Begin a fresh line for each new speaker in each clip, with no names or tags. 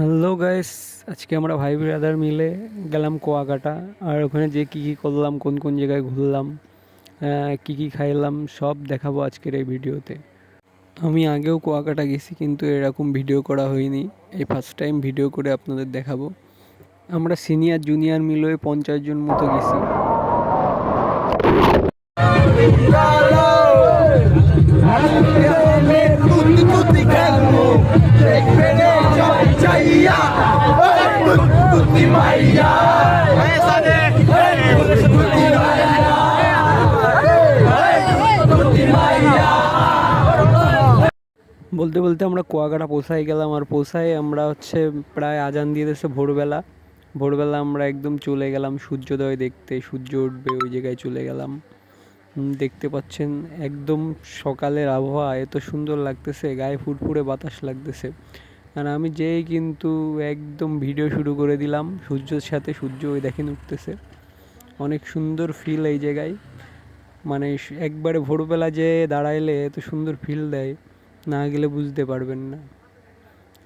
Hello guys, আজকে আমরা ভাই ব্রাদার মিলে গেলাম কুয়াকাটা, আর ওখানে যে কী কী করলাম, কোন কোন জায়গায় ঘুরলাম কী কী খাইলাম, সব দেখাবো আজকের এই ভিডিওতে। আমি আগেও কুয়াকাটা গেছি, কিন্তু এরকম ভিডিও করা হয়নি। এই ফার্স্ট টাইম ভিডিও করে আপনাদের দেখাবো। আমরা সিনিয়র, জুনিয়র মিলে পঞ্চাশ জন মতো গেছি।
Tutti
বলতে বলতে আমরা কুয়াকাটা পৌঁছায় গেলাম আর পৌঁছায় আমরা হচ্ছে প্রায় আজান দিয়ে দিয়েছে ভোরবেলা। ভোরবেলা আমরা একদম চলে গেলাম সূর্যোদয় দেখতে, সূর্য উঠবে ওই জায়গায় চলে গেলাম। দেখতে পাচ্ছেন একদম সকালের আবহাওয়া, এত সুন্দর লাগতেছে, গায়ে ফুরফুরে বাতাস লাগতেছে। আর আমি যেই কিন্তু একদম ভিডিও শুরু করে দিলাম, সূর্যের সাথে সূর্য ওই দেখেন উঠতেছে। অনেক সুন্দর ফিল এই জায়গায়। মানে একবারে ভোরবেলা যে দাঁড়াইলে এত সুন্দর ফিল দেয়, না গেলে বুঝতে পারবেন না।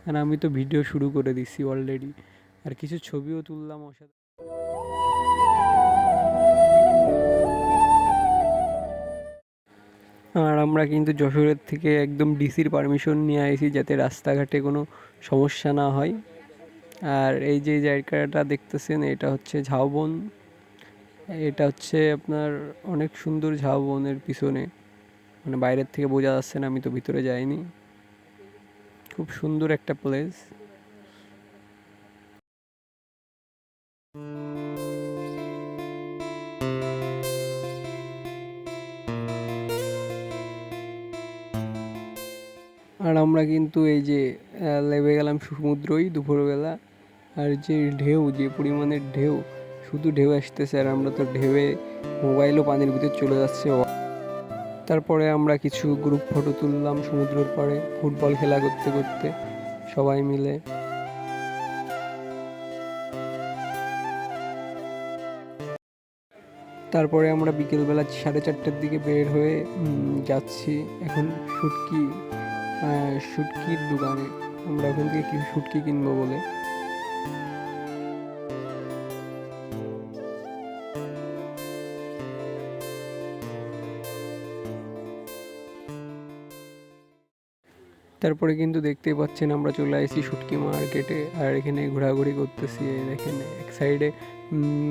আর আমি তো ভিডিও শুরু করে দিছি অলরেডি আর কিছু ছবিও তুললাম অসাধারণ। আর আমরা কিন্তু যশোরের থেকে একদম ডিসির পারমিশন নিয়ে আসি যাতে রাস্তাঘাটে কোনো সমস্যা না হয়। আর এই যে জায়গাটা দেখতেছেন, এটা হচ্ছে ঝাউবন এটা হচ্ছে আপনার অনেক সুন্দর ঝাউবনের পিছনে। মানে বাইরের থেকে বোঝা যাচ্ছে না, আমি তো ভিতরে যাইনি। খুব সুন্দর একটা প্লেস আর আমরা কিন্তু এই যে লেবে গেলাম সমুদ্রই দুপুরবেলা। আর যে ঢেউ যে পরিমাণের ঢেউ শুধু ঢেউ আসতেছে আর আমরা তো ঢেউয়ে মোবাইলও পানির ভিতর চলে যাচ্ছে। তারপরে আমরা কিছু গ্রুপ ফটো তুললাম সমুদ্রের পাড়ে ফুটবল খেলা করতে করতে সবাই মিলে। তারপরে আমরা বিকেলবেলা সাড়ে চারটার দিকে বের হয়ে যাচ্ছি। এখন আহ, শুটকির দোকানে। আমরা ওখান থেকে কিছু শুটকি কিনবো বলে। তারপরে কিন্তু দেখতেই পাচ্ছেন আমরা চলে আসছি শুটকি মার্কেটে, আর এখানে ঘোরাঘুরি করতেছি দেখেন, এক সাইডে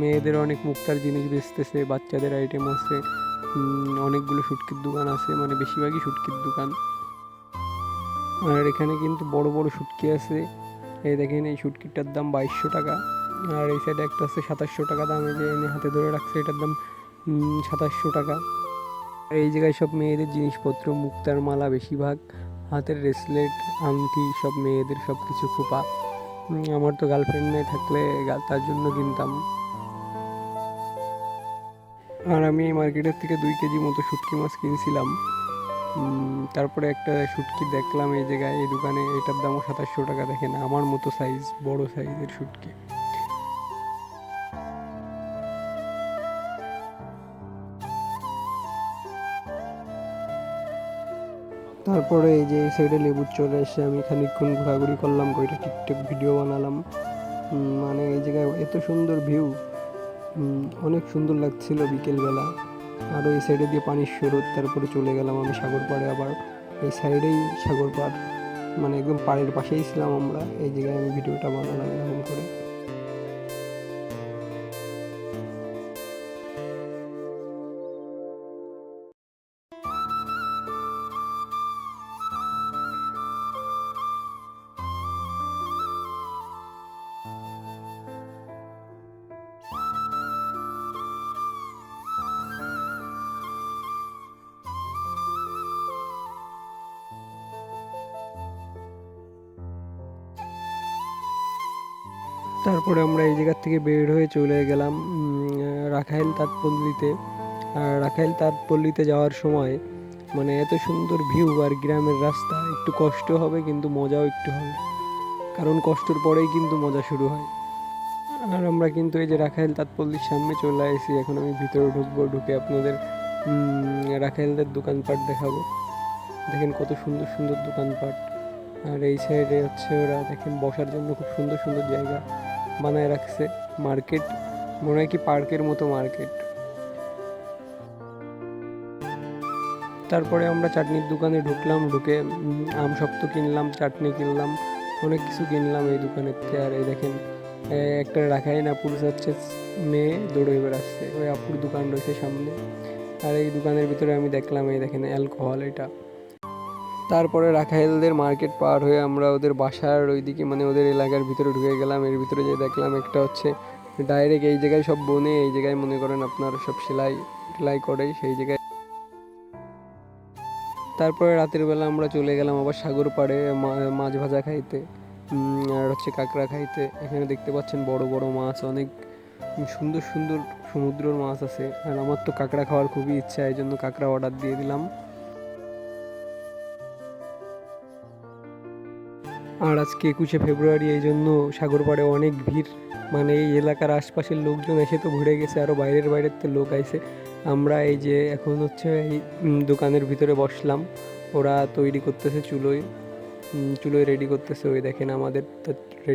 মেয়েদের অনেক মুক্তার জিনিস বেচতেছে, বাচ্চাদের আইটেম আছে অনেকগুলো শুটকির দোকান আছে মানে বেশিরভাগই শুটকির দোকান। আর এখানে কিন্তু বড় বড় শুটকি আছে। এই দেখেন, এই শুটকিটার দাম বাইশশো টাকা। আর এই সাইডে একটা আছে সাতাশশো টাকা দামে, যে এনে হাতে ধরে রাখছে, এটার দাম সাতাশশো টাকা। আর এই জায়গায় সব মেয়েদের জিনিসপত্র, মুক্তার মালা বেশিরভাগ, হাতের রেসলেট আংটি, সব মেয়েদের সব কিছু খোপা আমার তো গার্লফ্রেন্ড নেই থাকলে তার জন্য কিনতাম। আর আমি এই মার্কেটের থেকে দুই কেজি মতো শুটকি মাছ কিনছিলাম। তারপরে একটা শুটকি দেখলাম এই জায়গায়, এই দোকানে। এটার দামও সাতাশশো টাকা, দেখেন, আমার মতো সাইজ বড় সাইজের শুটকি। তারপরে এই যে এই সাইডে লেবুর চলে এসে আমি খানিকক্ষণ ঘোরাঘুরি করলাম কয়টা টিকটক ভিডিও বানালাম। মানে এই জায়গায় এত সুন্দর ভিউ অনেক সুন্দর লাগছিল বিকেলবেলা। আরও এই সাইডে দিয়ে পানির স্রোত, তারপরে চলে গেলাম আমি সাগর পাড়ে আবার। এই সাইডেই সাগর পাড় মানে একদম পাড়ের পাশেই ছিলাম আমরা। এই জায়গায় আমি ভিডিওটা বানালাম এরকম করে। তারপরে আমরা এই জায়গার থেকে বের হয়ে চলে গেলাম রাখাইল তাঁতপল্লীতে। আর রাখাইল তাঁতপল্লীতে যাওয়ার সময় মানে এত সুন্দর ভিউ আর গ্রামের রাস্তা, একটু কষ্ট হবে কিন্তু মজাও একটু হবে। কারণ কষ্টর পরেই কিন্তু মজা শুরু হয়। আর আমরা কিন্তু এই যে রাখাইল তাঁতপল্লীর সামনে চলে আসি, এখন আমি ভিতরে ঢুকবো, ঢুকে আপনাদের রাখাইলদের দোকানপাট দেখাবো। দেখেন কত সুন্দর সুন্দর দোকানপাট। আর এই সাইডে হচ্ছে ওরা, দেখেন বসার জন্য খুব সুন্দর সুন্দর জায়গা। বানায় রাখছে মার্কেট, মনে হয় কি পার্কের মতো মার্কেট। তারপরে আমরা চাটনির দোকানে ঢুকলাম, ঢুকে আম শক্ত কিনলাম, চাটনি কিনলাম, অনেক কিছু কিনলাম এই দোকানের থেকে। আর এই দেখেন একটা রাখাই না পুরুষ হচ্ছে মেয়ে দৌড়ে বেড়াচ্ছে ওই আপুর দোকান রয়েছে সামনে। আর এই দোকানের ভিতরে আমি দেখলাম, এই দেখেন, অ্যালকোহল এটা। তারপরে রাখাইলদের মার্কেট পার হয়ে আমরা ওদের বাসার ওইদিকে মানে ওদের এলাকার ভিতরে ঢুকে গেলাম। এর ভিতরে যে দেখলাম একটা হচ্ছে ডাইরেক্ট এই জায়গায় সব বনে, এই জায়গায় মনে করেন আপনার সব সেলাই টেলাই করে, সেই জায়গায়। তারপরে রাতের বেলা আমরা চলে গেলাম আবার সাগর পাড়ে মাছ ভাজা খাইতে আর হচ্ছে কাঁকড়া খাইতে। এখানে দেখতে পাচ্ছেন বড় বড় মাছ, অনেক সুন্দর সুন্দর সমুদ্রের মাছ আছে। আর আমার তো কাঁকড়া খাওয়ার খুবই ইচ্ছা এই জন্য কাঁকড়া অর্ডার দিয়ে দিলাম। আর আজকে একুশে ফেব্রুয়ারি, এই জন্য সাগরপাড়ে অনেক ভিড়। মানে এই এলাকার আশপাশের লোকজন এসে তো ঘুরে গেছে আরও বাইরের বাইরের তো লোক আইছে। আমরা এই যে এখন হচ্ছে এই দোকানের ভিতরে বসলাম। ওরা তৈরি করতেছে চুলোয়। চুলোয় রেডি করতেছে, ওই দেখেন আমাদের রেডি